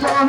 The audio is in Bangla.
জন